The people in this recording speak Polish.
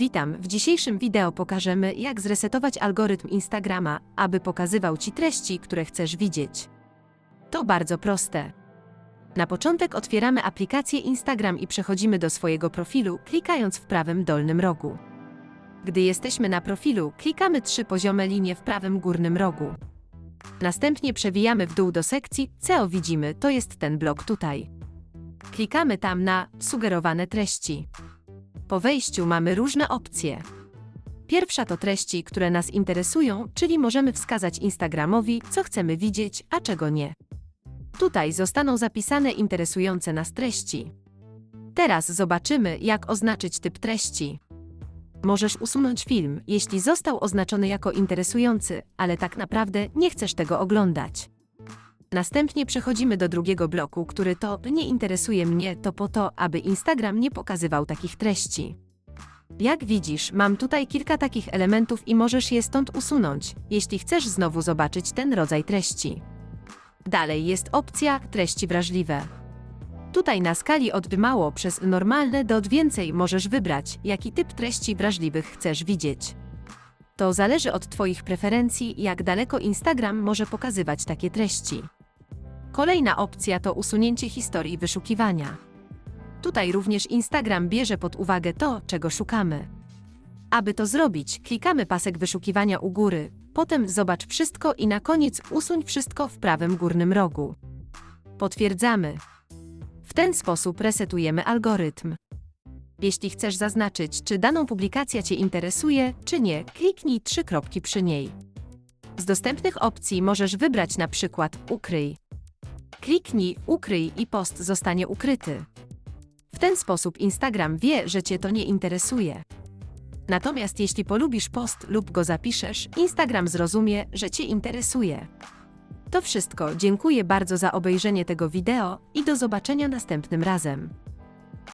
Witam, w dzisiejszym wideo pokażemy, jak zresetować algorytm Instagrama, aby pokazywał Ci treści, które chcesz widzieć. To bardzo proste. Na początek otwieramy aplikację Instagram i przechodzimy do swojego profilu, klikając w prawym dolnym rogu. Gdy jesteśmy na profilu, klikamy trzy poziome linie w prawym górnym rogu. Następnie przewijamy w dół do sekcji CO widzimy, to jest ten blok tutaj. Klikamy tam na sugerowane treści. Po wejściu mamy różne opcje. Pierwsza to treści, które nas interesują, czyli możemy wskazać Instagramowi, co chcemy widzieć, a czego nie. Tutaj zostaną zapisane interesujące nas treści. Teraz zobaczymy, jak oznaczyć typ treści. Możesz usunąć film, jeśli został oznaczony jako interesujący, ale tak naprawdę nie chcesz tego oglądać. Następnie przechodzimy do drugiego bloku, który to nie interesuje mnie, to po to, aby Instagram nie pokazywał takich treści. Jak widzisz, mam tutaj kilka takich elementów i możesz je stąd usunąć, jeśli chcesz znowu zobaczyć ten rodzaj treści. Dalej jest opcja treści wrażliwe. Tutaj na skali od mało przez normalne do od więcej możesz wybrać, jaki typ treści wrażliwych chcesz widzieć. To zależy od Twoich preferencji, jak daleko Instagram może pokazywać takie treści. Kolejna opcja to usunięcie historii wyszukiwania. Tutaj również Instagram bierze pod uwagę to, czego szukamy. Aby to zrobić, klikamy pasek wyszukiwania u góry, potem zobacz wszystko i na koniec usuń wszystko w prawym górnym rogu. Potwierdzamy. W ten sposób resetujemy algorytm. Jeśli chcesz zaznaczyć, czy daną publikacja Cię interesuje, czy nie, kliknij trzy kropki przy niej. Z dostępnych opcji możesz wybrać na przykład Ukryj. Kliknij Ukryj i post zostanie ukryty. W ten sposób Instagram wie, że Cię to nie interesuje. Natomiast jeśli polubisz post lub go zapiszesz, Instagram zrozumie, że Cię interesuje. To wszystko, dziękuję bardzo za obejrzenie tego wideo i do zobaczenia następnym razem.